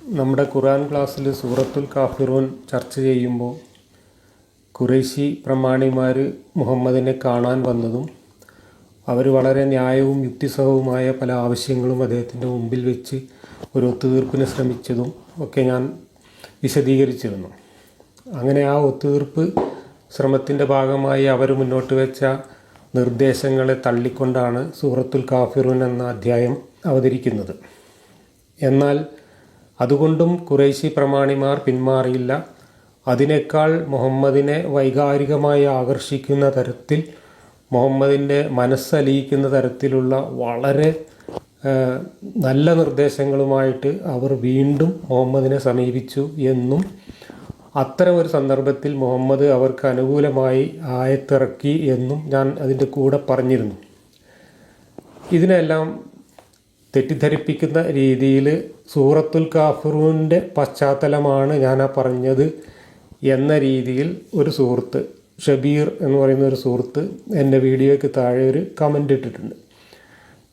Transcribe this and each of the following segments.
നമ്മുടെ ഖുറാൻ ക്ലാസ്സിൽ സൂറത്തുൽ കാഫിറൂൻ ചർച്ച ചെയ്യുമ്പോൾ ഖുറൈശി പ്രമാണിമാർ മുഹമ്മദിനെ കാണാൻ വന്നതും അവർ വളരെ ന്യായവും യുക്തിസഹവുമായ പല ആവശ്യങ്ങളും അദ്ദേഹത്തിന്റെ മുമ്പിൽ വെച്ച് ഒരു ഒത്തുതീർപ്പിന് ശ്രമിച്ചതും ഒക്കെ ഞാൻ വിശദീകരിച്ചിരുന്നു. അങ്ങനെ ആ ഒത്തുതീർപ്പ് ശ്രമത്തിന്റെ ഭാഗമായി അവർ മുന്നോട്ട് വെച്ച നിർദ്ദേശങ്ങളെ തള്ളിക്കൊണ്ടാണ് സൂറത്തുൽ കാഫിറൂൻ എന്ന അധ്യായം അവതരിക്കുന്നത്. എന്നാൽ അതുകൊണ്ടും കുറേശി പ്രമാണിമാർ പിന്മാറിയില്ല. അതിനേക്കാൾ മുഹമ്മദിനെ വൈകാരികമായി ആകർഷിക്കുന്ന തരത്തിൽ മുഹമ്മദിന്റെ മനസ്സലിയിക്കുന്ന തരത്തിലുള്ള വളരെ നല്ല നിർദ്ദേശങ്ങളുമായിട്ട് അവർ വീണ്ടും മുഹമ്മദിനെ സമീപിച്ചു എന്നും അത്തരം ഒരു സന്ദർഭത്തിൽ മുഹമ്മദ് അവർക്ക് അനുകൂലമായി ആയത്തിറക്കി എന്നും ഞാൻ അതിന്റെ കൂടെ പറഞ്ഞിരുന്നു. ഇതിനെല്ലാം തെറ്റിദ്ധരിപ്പിക്കുന്ന രീതിയിൽ സൂറത്തുൽ കാഫറൂന്റെ പശ്ചാത്തലമാണ് ഞാൻ ആ പറഞ്ഞത് എന്ന രീതിയിൽ ഒരു സുഹൃത്ത് ഷബീർ എന്ന് പറയുന്ന ഒരു സുഹൃത്ത് എന്റെ വീഡിയോയ്ക്ക് താഴെ ഒരു കമന്റ് ഇട്ടിട്ടുണ്ട്.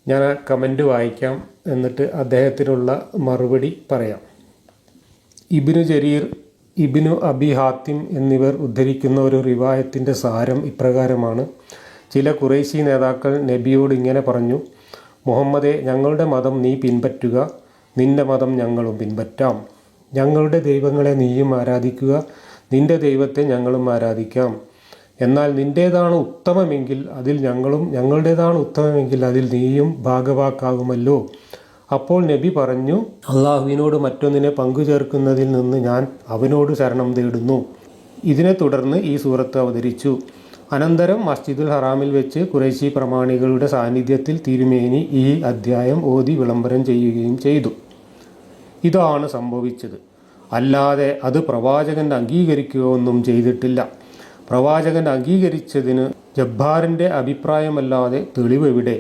ഞാൻ ആ കമന്റ് വായിക്കാം എന്നിട്ട് അദ്ദേഹത്തിനുള്ള മറുപടി പറയാം. ഇബിനു ജരീർ ഇബിനു അബി ഹാത്തിം എന്നിവർ ഉദ്ധരിക്കുന്ന ഒരു റിവായത്തിന്റെ സാരം ഇപ്രകാരമാണ്. ചില കുറേശി നേതാക്കൾ നബിയോട് ഇങ്ങനെ പറഞ്ഞു മുഹമ്മദെ ഞങ്ങളുടെ മതം നീ പിൻപറ്റുക. നിന്റെ മതം ഞങ്ങളും പിൻപറ്റാം. ഞങ്ങളുടെ ദൈവങ്ങളെ നീയും ആരാധിക്കുക. നിന്റെ ദൈവത്തെ ഞങ്ങളും ആരാധിക്കാം. എന്നാൽ നിന്റേതാണ് ഉത്തമമെങ്കിൽ അതിൽ ഞങ്ങളും ഞങ്ങളുടേതാണ് ഉത്തമമെങ്കിൽ അതിൽ നീയും ഭാഗവാക്കാകുമല്ലോ. അപ്പോൾ നബി പറഞ്ഞു അള്ളാഹുവിനോട് മറ്റൊന്നിനെ പങ്കു ചേർക്കുന്നതിൽ നിന്ന് ഞാൻ അവനോട് ശരണം തേടുന്നു. ഇതിനെ തുടർന്ന് ഈ സൂറത്ത് അവതരിച്ചു. അനന്തരം മസ്ജിദുൽ ഹറാമിൽ വെച്ച് കുറേശി പ്രമാണികളുടെ സാന്നിധ്യത്തിൽ തിരുമേനി ഈ അധ്യായം ഓതി വിളംബരം ചെയ്യുകയും ചെയ്തു. ഇതാണ് സംഭവിച്ചത്. അല്ലാതെ അത് പ്രവാചകൻ അംഗീകരിക്കുകയൊന്നും ചെയ്തിട്ടില്ല. പ്രവാചകൻ അംഗീകരിച്ചതിന് ജബ്ബാറിന്റെ അഭിപ്രായമല്ലാതെ തെളിവെവിടെ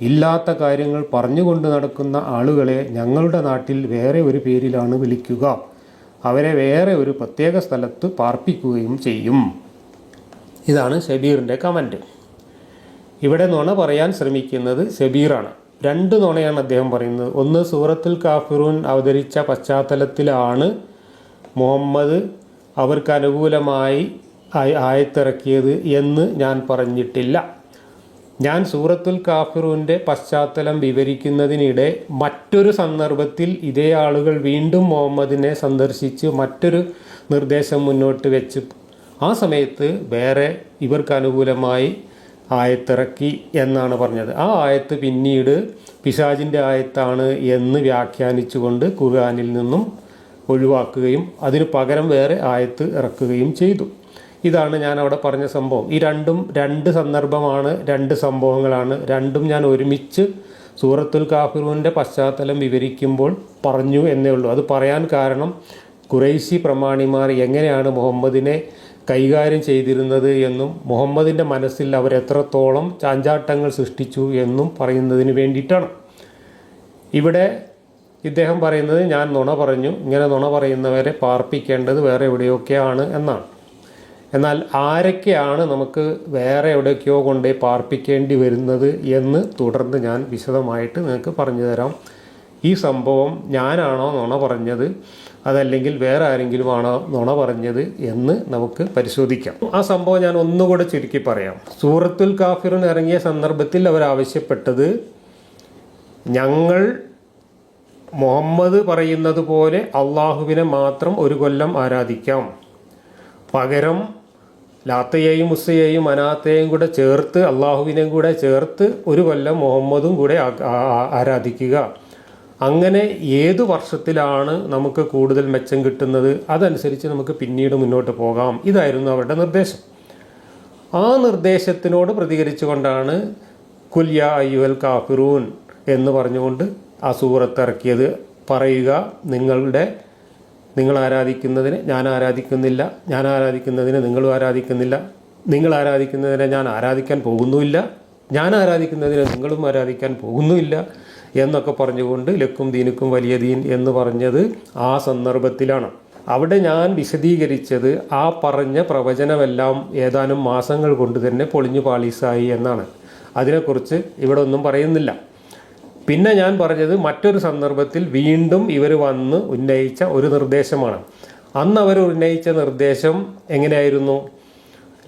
ഇല്ലാത്ത കാര്യങ്ങൾ പറഞ്ഞുകൊണ്ട് നടക്കുന്ന ആളുകളെ ഞങ്ങളുടെ നാട്ടിൽ വേറെ ഒരു പേരിലാണ് വിളിക്കുക. അവരെ വേറെ ഒരു പ്രത്യേക സ്ഥലത്ത് പാർപ്പിക്കുകയും ചെയ്യും. ഇതാണ് ഷബീറിന്റെ കമന്റ് ഇവിടെ നുണ പറയാൻ ശ്രമിക്കുന്നത് ഷബീറാണ് രണ്ട് നുണയാണ് അദ്ദേഹം പറയുന്നത്. ഒന്ന് സൂറത്തുൽ കാഫിറൂൻ അവതരിച്ച പശ്ചാത്തലത്തിലാണ് മുഹമ്മദ് അവർക്ക് അനുകൂലമായി ആയ- ആയത്തിറക്കിയത് എന്ന് ഞാൻ പറഞ്ഞിട്ടില്ല. ഞാൻ സൂറത്തുൽ കാഫിറൂന്റെ പശ്ചാത്തലം വിവരിക്കുന്നതിനിടെ മറ്റൊരു സന്ദർഭത്തിൽ ഇതേ ആളുകൾ വീണ്ടും മുഹമ്മദിനെ സന്ദർശിച്ച് മറ്റൊരു നിർദ്ദേശം മുന്നോട്ട് വെച്ച്. ആ സമയത്ത് വേറെ ഇവർക്ക് അനുകൂലമായി ആയത്തിറക്കി എന്നാണ് പറഞ്ഞത്. ആ ആയത്ത് പിന്നീട് പിശാജിന്റെ ആയത്താണ് എന്ന് വ്യാഖ്യാനിച്ചുകൊണ്ട് ഖുർആാനിൽ നിന്നും ഒഴിവാക്കുകയും അതിന് പകരം വേറെ ആയത്ത് ഇറക്കുകയും ചെയ്തു. ഇതാണ് ഞാൻ അവിടെ പറഞ്ഞ സംഭവം. ഈ രണ്ടും രണ്ട് സന്ദർഭമാണ് രണ്ട് സംഭവങ്ങളാണ്. രണ്ടും ഞാൻ ഒരുമിച്ച് സൂറത്തുൽ കാഫിറൂന്റെ പശ്ചാത്തലം വിവരിക്കുമ്പോൾ പറഞ്ഞു എന്നേ ഉള്ളൂ. അത് പറയാൻ കാരണം കുറേശി പ്രമാണിമാർ എങ്ങനെയാണ് മുഹമ്മദിനെ കൈകാര്യം ചെയ്തിരുന്നത് എന്നും മുഹമ്മദിന്റെ മനസ്സിൽ അവർ എത്രത്തോളം ചാഞ്ചാട്ടങ്ങൾ സൃഷ്ടിച്ചു എന്നും പറയുന്നതിന് വേണ്ടിയിട്ടാണ്. ഇവിടെ ഇദ്ദേഹം പറയുന്നത് ഞാൻ നുണ പറഞ്ഞു ഇങ്ങനെ നുണ പറയുന്നവരെ പാർപ്പിക്കേണ്ടത് വേറെ എവിടെയൊക്കെയാണ് എന്നാണ്. എന്നാൽ ആരൊക്കെയാണ് നമുക്ക് വേറെ എവിടെയൊക്കെയോ കൊണ്ടേ പാർപ്പിക്കേണ്ടി വരുന്നത് എന്ന് തുടർന്ന് ഞാൻ വിശദമായിട്ട് നിങ്ങൾക്ക് പറഞ്ഞു തരാം. ഈ സംഭവം ഞാനാണോ നുണ പറഞ്ഞത്? അതല്ലെങ്കിൽ വേറെ ആരെങ്കിലും ആണോ നുണ പറഞ്ഞത് എന്ന് നമുക്ക് പരിശോധിക്കാം. ആ സംഭവം ഞാൻ ഒന്നുകൂടെ ചുരുക്കി പറയാം. സൂറത്തുൽ കാഫിറിന് ഇറങ്ങിയ സന്ദർഭത്തിൽ അവർ ആവശ്യപ്പെട്ടത് ഞങ്ങൾ മുഹമ്മദ് പറയുന്നത് പോലെ അള്ളാഹുവിനെ മാത്രം ഒരു കൊല്ലം ആരാധിക്കാം. പകരം ലാത്തയെയും മുസ്സയെയും അനാത്തയെയും കൂടെ ചേർത്ത് അള്ളാഹുവിനെയും കൂടെ ചേർത്ത് ഒരു കൊല്ലം മുഹമ്മദും കൂടെ ആരാധിക്കുക. അങ്ങനെ ഏത് വർഷത്തിലാണ് നമുക്ക് കൂടുതൽ മെച്ചം കിട്ടുന്നത്? അതനുസരിച്ച് നമുക്ക് പിന്നീട് മുന്നോട്ട് പോകാം. ഇതായിരുന്നു അവരുടെ നിർദ്ദേശം. ആ നിർദ്ദേശത്തിനോട് പ്രതികരിച്ചുകൊണ്ടാണ് കുല്യ അയ്യുൽ കാഫിറൂൻ എന്ന് പറഞ്ഞുകൊണ്ട് ആ സൂറത്ത് ഇറക്കിയത്. പറയുക നിങ്ങളുടെ നിങ്ങൾ ആരാധിക്കുന്നതിന് ഞാൻ ആരാധിക്കുന്നില്ല ഞാൻ ആരാധിക്കുന്നതിന് നിങ്ങളും ആരാധിക്കുന്നില്ല നിങ്ങൾ ആരാധിക്കുന്നതിനെ ഞാൻ ആരാധിക്കാൻ പോകുന്നുമില്ല ഞാൻ ആരാധിക്കുന്നതിനെ നിങ്ങളും ആരാധിക്കാൻ പോകുന്നുമില്ല എന്നൊക്കെ പറഞ്ഞുകൊണ്ട് ലക്കും ദീനുക്കും വലിയ ദീൻ എന്ന് പറഞ്ഞത് ആ സന്ദർഭത്തിലാണ്. അവിടെ ഞാൻ വിശദീകരിച്ചത് ആ പറഞ്ഞ പ്രവചനമെല്ലാം ഏതാനും മാസങ്ങൾ കൊണ്ട് തന്നെ പൊളിഞ്ഞു പാളീസായി എന്നാണ്. അതിനെക്കുറിച്ച് ഇവിടെ ഒന്നും പറയുന്നില്ല. പിന്നെ ഞാൻ പറഞ്ഞത് മറ്റൊരു സന്ദർഭത്തിൽ വീണ്ടും ഇവർ വന്ന് ഉന്നയിച്ച ഒരു നിർദ്ദേശമാണ്. അന്ന് അവർ ഉന്നയിച്ച നിർദ്ദേശം എങ്ങനെയായിരുന്നു?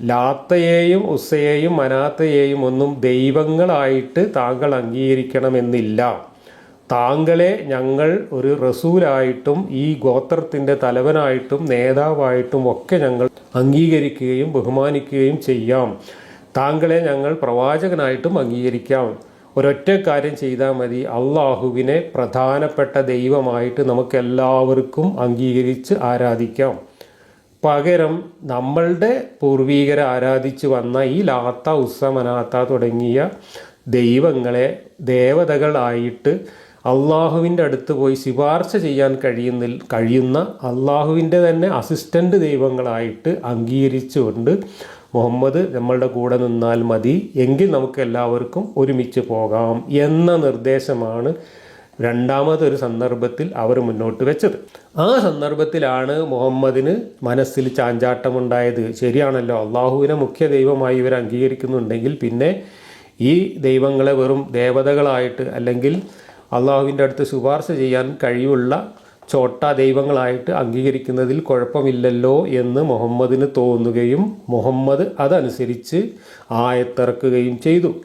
ലാത്തയെയും ഉസ്സയെയും മനാത്തയെയും ഒന്നും ദൈവങ്ങളായിട്ട് താങ്കൾ അംഗീകരിക്കണമെന്നില്ല. താങ്കളെ ഞങ്ങൾ ഒരു റസൂലായിട്ടും ഈ ഗോത്രത്തിന്റെ തലവനായിട്ടും നേതാവായിട്ടും ഒക്കെ ഞങ്ങൾ അംഗീകരിക്കുകയും ബഹുമാനിക്കുകയും ചെയ്യാം. താങ്കളെ ഞങ്ങൾ പ്രവാചകനായിട്ടും അംഗീകരിക്കാം. ഒരൊറ്റ കാര്യം ചെയ്താൽ മതി. അള്ളാഹുവിനെ പ്രധാനപ്പെട്ട ദൈവമായിട്ട് നമുക്കെല്ലാവർക്കും അംഗീകരിച്ച് ആരാധിക്കാം. പകരം നമ്മളുടെ പൂർവീകരെ ആരാധിച്ചു വന്ന ഈ ലാത്ത ഉസ്സമനാത്ത തുടങ്ങിയ ദൈവങ്ങളെ ദേവതകളായിട്ട് അള്ളാഹുവിന്റെ അടുത്ത് പോയി ശുപാർശ ചെയ്യാൻ കഴിയുന്നിൽ കഴിയുന്ന അള്ളാഹുവിന്റെ തന്നെ അസിസ്റ്റന്റ് ദൈവങ്ങളായിട്ട് അംഗീകരിച്ചുകൊണ്ട് മുഹമ്മദ് നമ്മളുടെ കൂടെ നിന്നാൽ മതി. എങ്കിൽ നമുക്ക് എല്ലാവർക്കും ഒരുമിച്ച് പോകാം എന്ന നിർദ്ദേശമാണ് രണ്ടാമതൊരു സന്ദർഭത്തിൽ അവർ മുന്നോട്ട് വെച്ചത്. ആ സന്ദർഭത്തിലാണ് മുഹമ്മദിന് മനസ്സിൽ ചാഞ്ചാട്ടമുണ്ടായത്. ശരിയാണല്ലോ അള്ളാഹുവിനെ മുഖ്യ ദൈവമായി ഇവർ അംഗീകരിക്കുന്നുണ്ടെങ്കിൽ പിന്നെ ഈ ദൈവങ്ങളെ വെറും ദേവതകളായിട്ട് അല്ലെങ്കിൽ അള്ളാഹുവിന്റെ അടുത്ത് ശുപാർശ ചെയ്യാൻ കഴിവുള്ള ചോട്ട ദൈവങ്ങളായിട്ട് അംഗീകരിക്കുന്നതിൽ കുഴപ്പമില്ലല്ലോ എന്ന് മുഹമ്മദിന് തോന്നുകയും മുഹമ്മദ് അതനുസരിച്ച് ആയത്തിറക്കുകയും ചെയ്തു.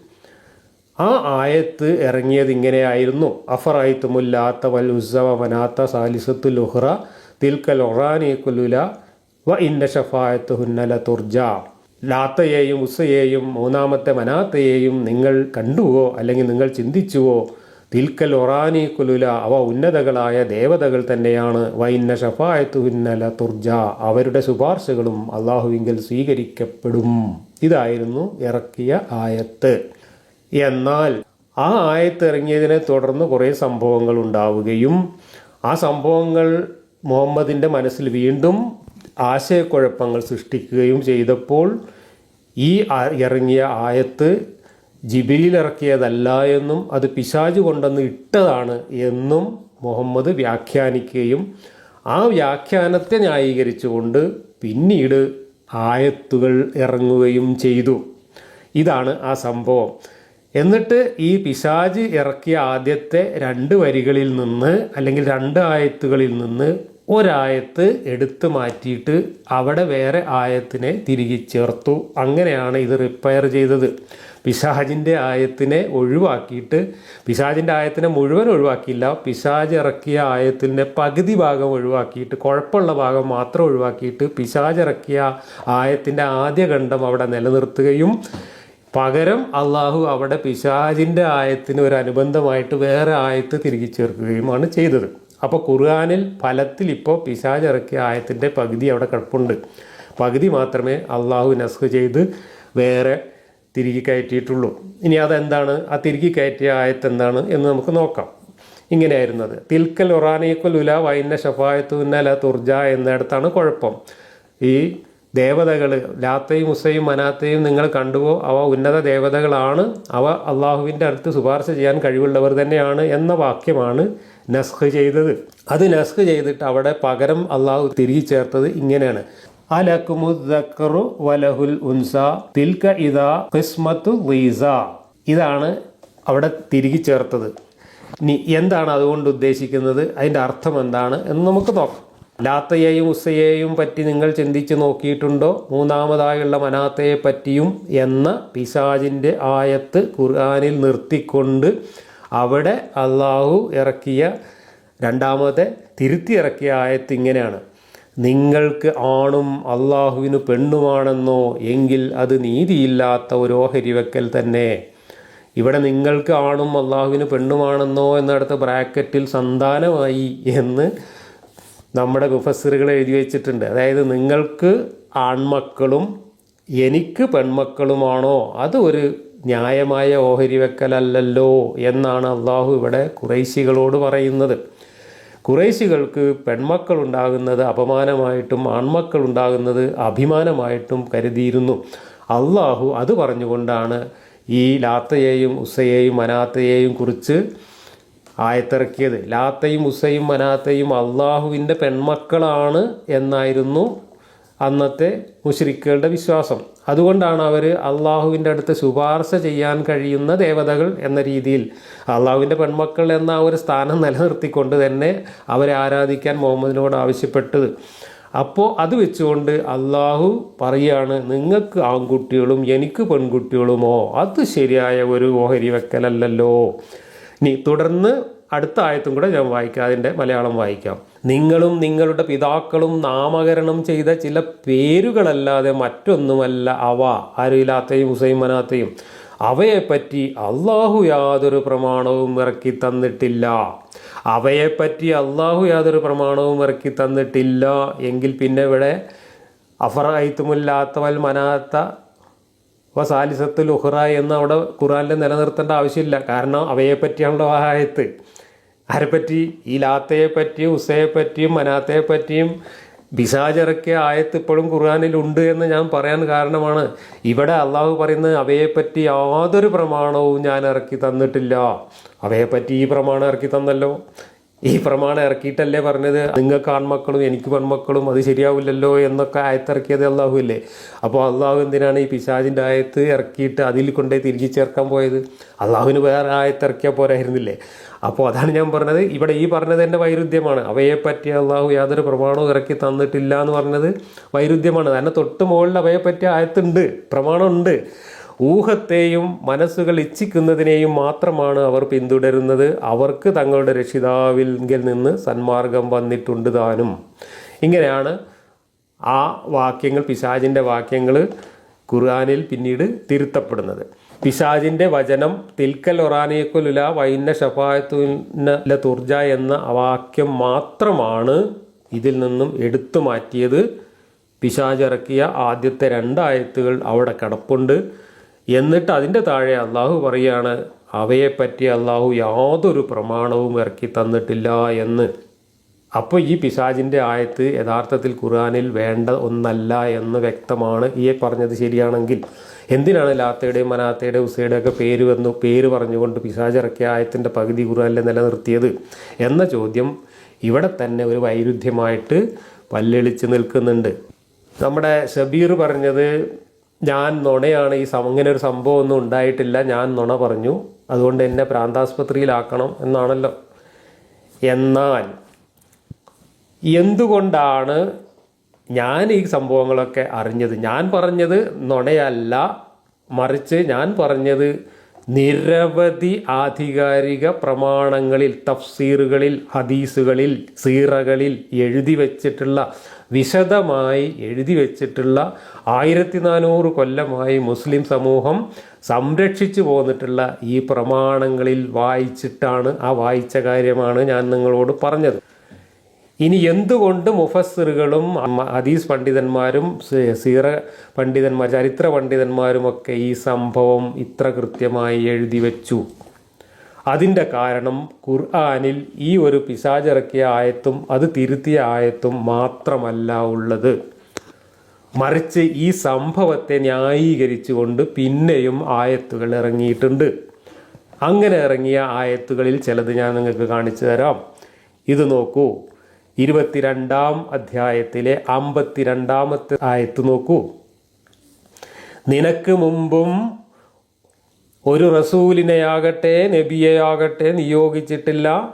ആ ആയത്ത് ഇറങ്ങിയത് ഇങ്ങനെയായിരുന്നു. അഫറായിത്തുമുല്ലാത്ത വൽ ഉസ്സവ വനാത്ത സാലിസത്തു ലുഹ്റ തിൽക്കൽ ഒറാനേക്കുലുല വ ഇന്ന ഷഫായത്ത് ഹുന്നല തുർജ ലാത്തയെയും ഉസ്സയെയും മൂന്നാമത്തെ മനാത്തയെയും നിങ്ങൾ കണ്ടുവോ അല്ലെങ്കിൽ നിങ്ങൾ ചിന്തിച്ചുവോ? തിൽക്കൽ ഒറാനി കുലുല അവ ഉന്നതകളായ ദേവതകൾ തന്നെയാണ്. വൈന്ന ഷഫായത്തു ഹുന്നല തുർജ അവരുടെ ശുപാർശകളും അള്ളാഹുവിങ്കിൽ സ്വീകരിക്കപ്പെടും. ഇതായിരുന്നു ഇറക്കിയ ആയത്ത്. എന്നാൽ ആ ആയത്തിറങ്ങിയതിനെ തുടർന്ന് കുറേ സംഭവങ്ങൾ ഉണ്ടാവുകയും ആ സംഭവങ്ങൾ മുഹമ്മദിന്റെ മനസ്സിൽ വീണ്ടും ആശയക്കുഴപ്പങ്ങൾ സൃഷ്ടിക്കുകയും ചെയ്തപ്പോൾ ഈ ഇറങ്ങിയ ആയത്ത് ജിബിലിറക്കിയതല്ല എന്നും അത് പിശാജ് കൊണ്ടെന്ന് ഇട്ടതാണ് എന്നും മുഹമ്മദ് വ്യാഖ്യാനിക്കുകയും ആ വ്യാഖ്യാനത്തെ ന്യായീകരിച്ചുകൊണ്ട് പിന്നീട് ആയത്തുകൾ ഇറങ്ങുകയും ചെയ്തു. ഇതാണ് ആ സംഭവം. എന്നിട്ട് ഈ പിശാജ് ഇറക്കിയ ആദ്യത്തെ രണ്ട് വരികളിൽ നിന്ന് അല്ലെങ്കിൽ രണ്ട് ആയത്തുകളിൽ നിന്ന് ഒരായത്ത് എടുത്തു മാറ്റിയിട്ട് അവിടെ വേറെ ആയത്തിനെ തിരികെ ചേർത്തു. അങ്ങനെയാണ് ഇത് റിപ്പയർ ചെയ്തത്. പിശാജിന്റെ ആയത്തിനെ ഒഴിവാക്കിയിട്ട് പിശാജിന്റെ ആയത്തിനെ മുഴുവൻ ഒഴിവാക്കിയില്ല. പിശാജ് ഇറക്കിയ ആയത്തിന്റെ പകുതി ഭാഗം ഒഴിവാക്കിയിട്ട് കുഴപ്പമുള്ള ഭാഗം മാത്രം ഒഴിവാക്കിയിട്ട് പിശാജ് ഇറക്കിയ ആയത്തിന്റെ ആദ്യ ഖണ്ഡം അവിടെ നിലനിർത്തുകയും പകരം അള്ളാഹു അവിടെ പിശാജിന്റെ ആയത്തിന് ഒരു അനുബന്ധമായിട്ട് വേറെ ആയത്ത് തിരികെ ചേർക്കുകയുമാണ് ചെയ്തത്. അപ്പോൾ ഖുർആാനിൽ ഫലത്തിൽ ഇപ്പോൾ പിശാജ് ഇറക്കിയ ആയത്തിന്റെ പകുതി അവിടെ കിടപ്പുണ്ട്. പകുതി മാത്രമേ അള്ളാഹു നസ്ഖ് ചെയ്ത് വേറെ തിരികെ കയറ്റിയിട്ടുള്ളൂ. ഇനി അതെന്താണ്? ആ തിരികെ കയറ്റിയ ആയത്ത് എന്താണ് എന്ന് നമുക്ക് നോക്കാം. ഇങ്ങനെയായിരുന്നത്. തിൽക്കൽ ഒറാനേക്കൽ ഉല വൈന്ന ഷഫായത്തുന്നല തുർജ എന്നിടത്താണ് കുഴപ്പം. ഈ ദേവതകൾ ലാത്തയും ഉസയും മനാത്തയും നിങ്ങൾ കണ്ടുവോ? അവ ഉന്നത ദേവതകളാണ്. അവ അള്ളാഹുവിന്റെ അടുത്ത് ശുപാർശ ചെയ്യാൻ കഴിവുള്ളവർ തന്നെയാണ് എന്ന വാക്യമാണ് നസ്ഖ് ചെയ്തത്. അത് നസ്ഖ് ചെയ്തിട്ട് അവിടെ പകരം അള്ളാഹു തിരികെ ചേർത്തത് ഇങ്ങനെയാണ്. അലക്കുമുദ്ദക്കറു വലഹുൽ ഉൻസ തിൽക ഇതാ ഖിസ്മത്തു ലീസ ഇതാണ് അവിടെ തിരികെ ചേർത്തത്. ഇനി എന്താണ് അതുകൊണ്ട് ഉദ്ദേശിക്കുന്നത്? അതിന്റെ അർത്ഥം എന്താണ്? എന്ന് നമുക്ക് നോക്കാം. ലാത്തയെയും ഉസ്സയെയും പറ്റി നിങ്ങൾ ചിന്തിച്ചു നോക്കിയിട്ടുണ്ടോ? മൂന്നാമതായുള്ള മനാത്തയെ പറ്റിയും എന്ന പിശാജിന്റെ ആയത്ത് ഖുർആാനിൽ നിർത്തിക്കൊണ്ട് അവിടെ അള്ളാഹു ഇറക്കിയ രണ്ടാമത്തെ തിരുത്തി ഇറക്കിയ ആയത്ത് ഇങ്ങനെയാണ്. നിങ്ങൾക്ക് ആണും അള്ളാഹുവിന് പെണ്ണുമാണെന്നോ എങ്കിൽ അത് നീതിയില്ലാത്ത ഒരു ഓഹരി വെക്കൽ തന്നെ. ഇവിടെ നിങ്ങൾക്ക് ആണും അള്ളാഹുവിന് പെണ്ണുമാണെന്നോ എന്നിടത്ത് ബ്രാക്കറ്റിൽ സന്താനമായി എന്ന് നമ്മുടെ മുഫസ്സിറുകൾ എഴുതി വെച്ചിട്ടുണ്ട്. അതായത് നിങ്ങൾക്ക് ആൺമക്കളും എനിക്ക് പെൺമക്കളുമാണോ? അത് ഒരു ന്യായമായ ഓഹരി വെക്കലല്ലല്ലോ എന്നാണ് അള്ളാഹു ഇവിടെ കുറേശികളോട് പറയുന്നത്. കുറേശികൾക്ക് പെൺമക്കൾ ഉണ്ടാകുന്നത് അപമാനമായിട്ടും ആൺമക്കൾ ഉണ്ടാകുന്നത് അഭിമാനമായിട്ടും കരുതിയിരുന്നു. അള്ളാഹു അത് പറഞ്ഞുകൊണ്ടാണ് ഈ ലാത്തയെയും ഉസയെയും മനാത്തയെയും കുറിച്ച് ആയത്തിറക്കിയത്. ലാത്തയും ഉസയും മനാത്തയും അള്ളാഹുവിന്റെ പെൺമക്കളാണ് എന്നായിരുന്നു അന്നത്തെ മുഷ്രിക്കുകളുടെ വിശ്വാസം. അതുകൊണ്ടാണ് അവർ അള്ളാഹുവിന്റെ അടുത്ത് ശുപാർശ ചെയ്യാൻ കഴിയുന്ന ദേവതകൾ എന്ന രീതിയിൽ അള്ളാഹുവിന്റെ പെൺമക്കൾ എന്ന ഒരു സ്ഥാനം നിലനിർത്തിക്കൊണ്ട് തന്നെ അവരെ ആരാധിക്കാൻ മുഹമ്മദിനോട് ആവശ്യപ്പെട്ടത്. അപ്പോൾ അത് വെച്ചുകൊണ്ട് അള്ളാഹു പറയാണ് നിങ്ങൾക്ക് ആൺകുട്ടികളും എനിക്ക് പെൺകുട്ടികളുമോ? അത് ശരിയായ ഒരു ഓഹരി വെക്കലല്ലല്ലോ. ഇനി തുടർന്ന് അടുത്ത ആയത്തും കൂടെ ഞാൻ വായിക്കാം. അതിന്റെ മലയാളം വായിക്കാം. നിങ്ങളും നിങ്ങളുടെ പിതാക്കളും നാമകരണം ചെയ്ത ചില പേരുകളല്ലാതെ മറ്റൊന്നുമല്ല അവ. ആരുമില്ലാത്തയും ഹുസൈമനാത്തയും അവയെപ്പറ്റി അള്ളാഹു യാതൊരു പ്രമാണവും ഇറക്കി തന്നിട്ടില്ല. അവയെപ്പറ്റി അള്ളാഹു യാതൊരു പ്രമാണവും ഇറക്കി തന്നിട്ടില്ല. എങ്കിൽ പിന്നെ ഇവിടെ അഫറായിത്തുമില്ലാത്തവൽ മനാത്ത അപ്പോൾ സാലിസത്ത് ഉഹ്റ എന്ന് അവിടെ ഖുറാനിൽ നിലനിർത്തേണ്ട ആവശ്യമില്ല. കാരണം അവയെപ്പറ്റിയാണല്ലോ ആയത്ത്. ആരെപ്പറ്റി? ഈ ലാത്തയെ പറ്റിയും ഉസയെ പറ്റിയും മനാത്തയെ പറ്റിയും ബിസാജിറക്കിയ ആയത്ത് ഇപ്പോഴും ഖുർആാനിലുണ്ട് എന്ന് ഞാൻ പറയാൻ കാരണമാണ്. ഇവിടെ അള്ളാഹു പറയുന്നത് അവയെപ്പറ്റി യാതൊരു പ്രമാണവും ഞാൻ ഇറക്കി തന്നിട്ടില്ല. അവയെപ്പറ്റി ഈ പ്രമാണം ഇറക്കി തന്നല്ലോ. ഈ പ്രമാണം ഇറക്കിയിട്ടല്ലേ പറഞ്ഞത്? നിങ്ങൾക്ക് ആൺമക്കളും എനിക്ക് പെൺമക്കളും അത് ശരിയാവില്ലല്ലോ എന്നൊക്കെ ആയത്തിറക്കിയത് അള്ളാഹു അല്ലേ അപ്പോൾ അള്ളാഹു എന്തിനാണ് ഈ പിശാജിന്റെ ആയത്ത് ഇറക്കിയിട്ട് അതിൽ കൊണ്ടേ തിരിച്ചു ചേർക്കാൻ പോയത്? അള്ളാഹുവിന് വേറെ ആയത്തിറക്കിയാൽ പോരായിരുന്നില്ലേ? അപ്പോൾ അതാണ് ഞാൻ പറഞ്ഞത്. ഇവിടെ ഈ പറഞ്ഞത് എന്റെ വൈരുദ്ധ്യമാണ്. അവയെ പറ്റിയ അള്ളാഹു യാതൊരു പ്രമാണവും ഇറക്കി തന്നിട്ടില്ല എന്ന് പറഞ്ഞത് വൈരുദ്ധ്യമാണ്. അതിനെ തൊട്ട് മുകളിൽ പറ്റിയ ആയത്തുണ്ട് പ്രമാണമുണ്ട്. ഊഹത്തെയും മനസ്സുകൾ ഇച്ഛിക്കുന്നതിനെയും മാത്രമാണ് അവർ പിന്തുടരുന്നത്. അവർക്ക് തങ്ങളുടെ രക്ഷിതാവിൽ നിന്ന് സന്മാർഗം വന്നിട്ടുണ്ട് താനും. ഇങ്ങനെയാണ് ആ വാക്യങ്ങൾ പിശാജിന്റെ വാക്യങ്ങൾ ഖുർആാനിൽ പിന്നീട് തിരുത്തപ്പെടുന്നത്. പിശാജിന്റെ വചനം തിൽക്കൽ ഒറാനിയക്കുലുല വൈന്ന ഷഫായത്തുന തുർജ എന്ന വാക്യം മാത്രമാണ് ഇതിൽ നിന്നും എടുത്തു മാറ്റിയത് പിശാജിറക്കിയ ആദ്യത്തെ രണ്ടായത്തുകൾ അവിടെ കിടപ്പുണ്ട്. എന്നിട്ട് അതിന്റെ താഴെ അള്ളാഹു പറയാണ് അവയെപ്പറ്റി അള്ളാഹു യാതൊരു പ്രമാണവും ഇറക്കി തന്നിട്ടില്ല എന്ന്. അപ്പോൾ ഈ പിശാജിന്റെ ആയത്ത് യഥാർത്ഥത്തിൽ ഖുർആനിൽ വേണ്ട ഒന്നല്ല എന്ന് വ്യക്തമാണ്. ഈ പറഞ്ഞത് ശരിയാണെങ്കിൽ എന്തിനാണ് ലാത്തയുടെയും മനാത്തയുടെ ഉസയുടെയൊക്കെ പേര് വന്നു പേര് പറഞ്ഞുകൊണ്ട് പിശാജ് ഇറക്കിയ ആയത്തിന്റെ പകുതി ഖുർആനിൽ നിലനിർത്തിയത് എന്ന ചോദ്യം ഇവിടെ തന്നെ ഒരു വൈരുദ്ധ്യമായിട്ട് പല്ലെളിച്ച് നിൽക്കുന്നുണ്ട്. നമ്മുടെ ഷബീർ പറഞ്ഞത് ഞാൻ നുണയാണ് ഈ സം ഇങ്ങനെ ഒരു സംഭവം ഒന്നും ഉണ്ടായിട്ടില്ല. ഞാൻ നുണ പറഞ്ഞു. അതുകൊണ്ട് എന്നെ പ്രാന്താസ്പത്രിയിലാക്കണം എന്നാണല്ലോ. എന്നാൽ എന്തുകൊണ്ടാണ് ഞാൻ ഈ സംഭവങ്ങളൊക്കെ അറിഞ്ഞത്? ഞാൻ പറഞ്ഞത് നുണയല്ല. മറിച്ച് ഞാൻ പറഞ്ഞത് നിരവധി ആധികാരിക പ്രമാണങ്ങളിൽ തഫ്സീറുകളിൽ ഹദീസുകളിൽ സീറകളിൽ എഴുതി വച്ചിട്ടുള്ള വിശദമായി എഴുതി വെച്ചിട്ടുള്ള ആയിരത്തി നാനൂറ് കൊല്ലമായി മുസ്ലിം സമൂഹം സംരക്ഷിച്ചു പോന്നിട്ടുള്ള ഈ പ്രമാണങ്ങളിൽ വായിച്ചിട്ടാണ് ആ വായിച്ച കാര്യമാണ് ഞാൻ നിങ്ങളോട് പറഞ്ഞത്. ഇനി എന്തുകൊണ്ട് മുഫസ്സിറുകളും ഹദീസ് പണ്ഡിതന്മാരും സീറ പണ്ഡിതന്മാർ ചരിത്ര പണ്ഡിതന്മാരുമൊക്കെ ഈ സംഭവം ഇത്ര കൃത്യമായി എഴുതി വെച്ചു? അതിന്റെ കാരണം ഖുർആാനിൽ ഈ ഒരു പിശാചിറക്കിയ ആയത്തും അത് തിരുത്തിയ ആയത്തും മാത്രമല്ല ഉള്ളത്. മറിച്ച് ഈ സംഭവത്തെ ന്യായീകരിച്ചുകൊണ്ട് പിന്നെയും ആയത്തുകൾ ഇറങ്ങിയിട്ടുണ്ട്. അങ്ങനെ ഇറങ്ങിയ ആയത്തുകളിൽ ചിലത് ഞാൻ നിങ്ങൾക്ക് കാണിച്ചു തരാം. ഇത് നോക്കൂ. ഇരുപത്തിരണ്ടാം അധ്യായത്തിലെ അമ്പത്തിരണ്ടാമത്തെ ആയത്ത് നോക്കൂ. നിനക്ക് മുമ്പും ഒരു റസൂലിനെയാകട്ടെ നബിയെയാകട്ടെ നിയോഗിച്ചിട്ടില്ല.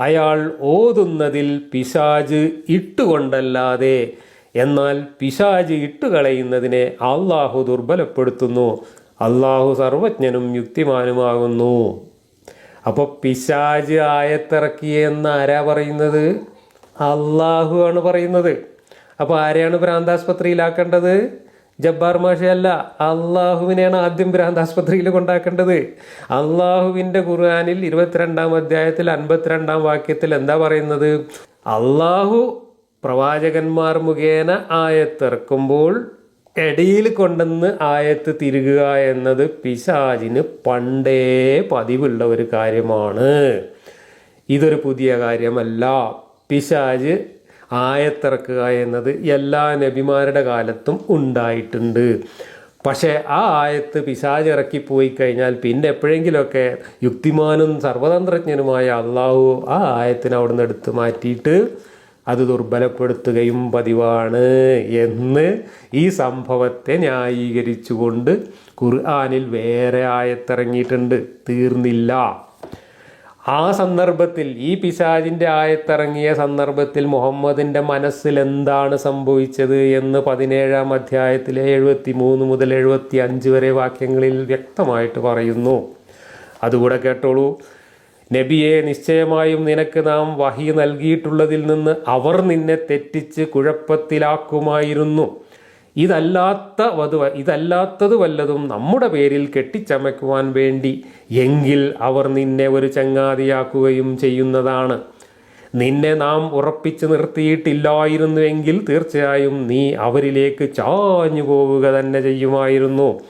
അയാൾ ഓതുന്നതിൽ പിശാജ് ഇട്ടുകൊണ്ടല്ലാതെ എന്നാൽ പിശാജ് ഇട്ടുകളയുന്നതിനെ അള്ളാഹു ദുർബലപ്പെടുത്തുന്നു. അള്ളാഹു സർവജ്ഞനും യുക്തിമാനുമാകുന്നു. അപ്പോൾ പിശാജ് ആയത്തിറക്കിയെന്ന് ആരാ പറയുന്നത്? അള്ളാഹു ആണ് പറയുന്നത്. അപ്പോൾ ആരെയാണ് ഭ്രാന്താസ്പത്രിയിലാക്കേണ്ടത്? ജബ്ബാർ മാഷയല്ല അള്ളാഹുവിനെയാണ് ആദ്യം ഭ്രാന്താസ്പത്രിയിൽ കൊണ്ടാക്കേണ്ടത്. അള്ളാഹുവിന്റെ ഖുർആാനിൽ ഇരുപത്തിരണ്ടാം അധ്യായത്തിൽ അൻപത്തിരണ്ടാം വാക്യത്തിൽ എന്താ പറയുന്നത്? അള്ളാഹു പ്രവാചകന്മാർ മുഖേന ആയത്തിറക്കുമ്പോൾ എടിയിൽ കൊണ്ടെന്ന് ആയത്ത് തിരുകുക എന്നത് പിശാചിന് പണ്ടേ പതിവുള്ള ഒരു കാര്യമാണ്. ഇതൊരു പുതിയ കാര്യമല്ല. പിശാജ് ആയത്തിറക്കുക എന്നത് എല്ലാ നബിമാരുടെ കാലത്തും ഉണ്ടായിട്ടുണ്ട്. പക്ഷേ ആ ആയത്ത് പിശാജ് ഇറക്കിപ്പോയി കഴിഞ്ഞാൽ പിന്നെ എപ്പോഴെങ്കിലുമൊക്കെ യുക്തിമാനും സർവതന്ത്രജ്ഞനുമായ അള്ളാഹു ആ ആയത്തിനെ അവിടുന്ന് എടുത്ത് മാറ്റിയിട്ട് അത് ദുർബലപ്പെടുത്തുകയും പതിവാണ് എന്ന് ഈ സംഭവത്തെ ന്യായീകരിച്ചുകൊണ്ട് ഖുർആാനിൽ വേറെ ആയത്തിറങ്ങിയിട്ടുണ്ട്. തീർന്നില്ല. ആ സന്ദർഭത്തിൽ ഈ പിശാജിന്റെ ആയത്തിറങ്ങിയ സന്ദർഭത്തിൽ മുഹമ്മദിന്റെ മനസ്സിൽ എന്താണ് സംഭവിച്ചത് എന്ന് പതിനേഴാം അധ്യായത്തിലെ എഴുപത്തി മൂന്ന് മുതൽ എഴുപത്തി അഞ്ച് വരെ വാക്യങ്ങളിൽ വ്യക്തമായിട്ട് പറയുന്നു. അതുകൂടെ കേട്ടോളൂ. നബിയെ നിശ്ചയമായും നിനക്ക് നാം വഹി നൽകിയിട്ടുള്ളതിൽ നിന്ന് അവർ നിന്നെ തെറ്റിച്ച് കുഴപ്പത്തിലാക്കുമായിരുന്നു. ഇതല്ലാത്ത വധു ഇതല്ലാത്തത് വല്ലതും നമ്മുടെ പേരിൽ കെട്ടിച്ചമയ്ക്കുവാൻ വേണ്ടി എങ്കിൽ അവർ നിന്നെ ഒരു ചങ്ങാതിയാക്കുകയും ചെയ്യുന്നതാണ്. നിന്നെ നാം ഉറപ്പിച്ചു നിർത്തിയിട്ടില്ലായിരുന്നുവെങ്കിൽ തീർച്ചയായും നീ അവരിലേക്ക് ചാഞ്ഞു പോവുക തന്നെ ചെയ്യുമായിരുന്നു.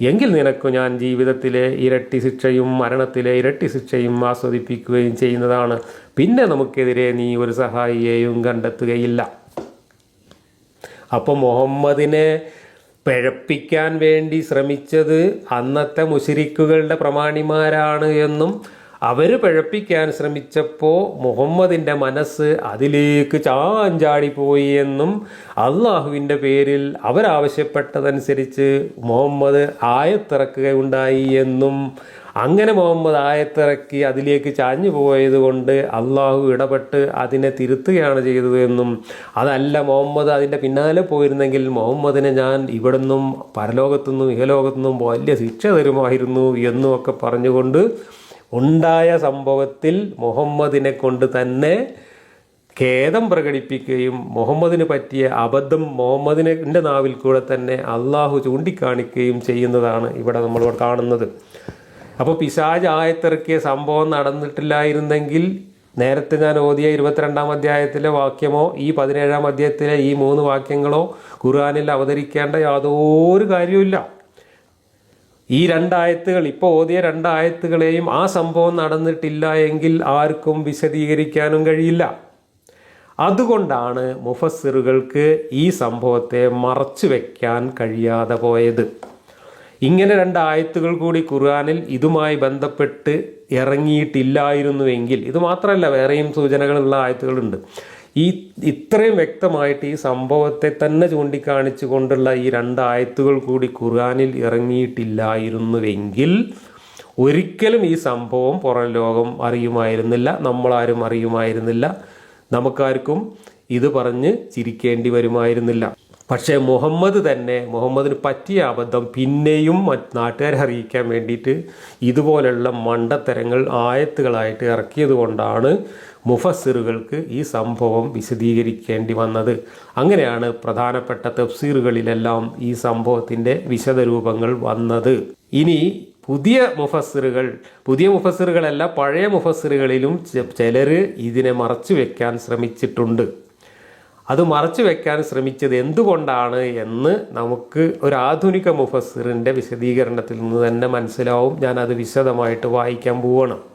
എങ്കിൽ നിനക്ക് ഞാൻ ജീവിതത്തിലെ ഇരട്ടി ശിക്ഷയും മരണത്തിലെ ഇരട്ടി ശിക്ഷയും ആസ്വദിപ്പിക്കുകയും ചെയ്യുന്നതാണ്. പിന്നെ നമുക്കെതിരെ നീ ഒരു സഹായിയെയും കണ്ടെത്തുകയില്ല. അപ്പോൾ മുഹമ്മദിനെ പിഴപ്പിക്കാൻ വേണ്ടി ശ്രമിച്ചത് അന്നത്തെ മുഷിരിക്കുകളുടെ പ്രമാണിമാരാണ് എന്നും അവർ പിഴപ്പിക്കാൻ ശ്രമിച്ചപ്പോൾ മുഹമ്മദിന്റെ മനസ്സ് അതിലേക്ക് ചാഞ്ചാടിപ്പോയി എന്നും അള്ളാഹുവിന്റെ പേരിൽ അവരാവശ്യപ്പെട്ടതനുസരിച്ച് മുഹമ്മദ് ആയത്തിറക്കുകയുണ്ടായി എന്നും അങ്ങനെ മുഹമ്മദ് ആയത്തിറക്കി അതിലേക്ക് ചാഞ്ഞു പോയത് കൊണ്ട് അള്ളാഹു ഇടപെട്ട് അതിനെ തിരുത്തുകയാണ് ചെയ്തത് എന്നും അതല്ല മുഹമ്മദ് അതിന്റെ പിന്നാലെ പോയിരുന്നെങ്കിൽ മുഹമ്മദിനെ ഞാൻ ഇവിടുന്നും പരലോകത്തുനിന്നും ഇഹലോകത്തുനിന്നും വലിയ ശിക്ഷ തരുമായിരുന്നു എന്നും ഒക്കെ പറഞ്ഞുകൊണ്ട് ഉണ്ടായ സംഭവത്തിൽ മുഹമ്മദിനെ കൊണ്ട് തന്നെ ഖേദം പ്രകടിപ്പിക്കുകയും മുഹമ്മദിന് പറ്റിയ അബദ്ധം മുഹമ്മദിനെ നാവിൽ കൂടെ തന്നെ അള്ളാഹു ചൂണ്ടിക്കാണിക്കുകയും ചെയ്യുന്നതാണ് ഇവിടെ നമ്മൾ കാണുന്നത്. അപ്പോൾ പിശാജ് ആയത്തിറക്കിയ സംഭവം നടന്നിട്ടില്ലായിരുന്നെങ്കിൽ നേരത്തെ ഞാൻ ഓതിയ ഇരുപത്തിരണ്ടാം അധ്യായത്തിലെ വാക്യമോ ഈ പതിനേഴാം അധ്യായത്തിലെ ഈ മൂന്ന് വാക്യങ്ങളോ ഖുർആാനിൽ അവതരിക്കേണ്ട യാതൊരു കാര്യവുമില്ല ഈ രണ്ടായത്തുകൾ ഇപ്പോൾ ഓതിയ രണ്ടായത്തുകളെയും ആ സംഭവം നടന്നിട്ടില്ല എങ്കിൽ ആർക്കും വിശദീകരിക്കാനും കഴിയില്ല. അതുകൊണ്ടാണ് മുഫസ്സിറുകൾക്ക് ഈ സംഭവത്തെ മറച്ചു വയ്ക്കാൻ കഴിയാതെ പോയത്. ഇങ്ങനെ രണ്ടായത്തുകൾ കൂടി ഖുർആാനിൽ ഇതുമായി ബന്ധപ്പെട്ട് ഇറങ്ങിയിട്ടില്ലായിരുന്നുവെങ്കിൽ ഇത് മാത്രമല്ല വേറെയും സൂചനകളുള്ള ആയത്തുകളുണ്ട്. ഈ ഇത്രയും വ്യക്തമായിട്ട് ഈ സംഭവത്തെ തന്നെ ചൂണ്ടിക്കാണിച്ചു കൊണ്ടുള്ള ഈ രണ്ടായത്തുകൾ കൂടി ഖുർആാനിൽ ഇറങ്ങിയിട്ടില്ലായിരുന്നുവെങ്കിൽ ഒരിക്കലും ഈ സംഭവം പുറം ലോകം അറിയുമായിരുന്നില്ല നമ്മളാരും അറിയുമായിരുന്നില്ല നമുക്കാർക്കും ഇത് പറഞ്ഞ് ചിരിക്കേണ്ടി വരുമായിരുന്നില്ല. പക്ഷേ മുഹമ്മദ് തന്നെ മുഹമ്മദിന് പറ്റിയ അബദ്ധം പിന്നെയും നാട്ടുകാരെ അറിയിക്കാൻ വേണ്ടിയിട്ട് ഇതുപോലെയുള്ള മണ്ടത്തരങ്ങൾ ആയത്തുകളായിട്ട് ഇറക്കിയത് കൊണ്ടാണ് മുഫസ്സിറുകൾക്ക് ഈ സംഭവം വിശദീകരിക്കേണ്ടി വന്നത്. അങ്ങനെയാണ് പ്രധാനപ്പെട്ട തഫ്സീറുകളിലെല്ലാം ഈ സംഭവത്തിന്റെ വിശദരൂപങ്ങൾ വന്നത്. ഇനി പുതിയ മുഫസ്സിറുകൾ പുതിയ മുഫസ്സിറുകളല്ല പഴയ മുഫസ്സിറുകളിലും ചിലർ ഇതിനെ മറച്ചു വെക്കാൻ ശ്രമിച്ചിട്ടുണ്ട്. അത് മറച്ചു വെക്കാൻ ശ്രമിച്ചത് എന്തുകൊണ്ടാണ് എന്ന് നമുക്ക് ഒരു ആധുനിക മുഫസ്സിറിന്റെ വിശദീകരണത്തിൽ നിന്ന് തന്നെ മനസ്സിലാവും. ഞാൻ അത് വിശദമായിട്ട് വായിക്കാൻ പോവണം.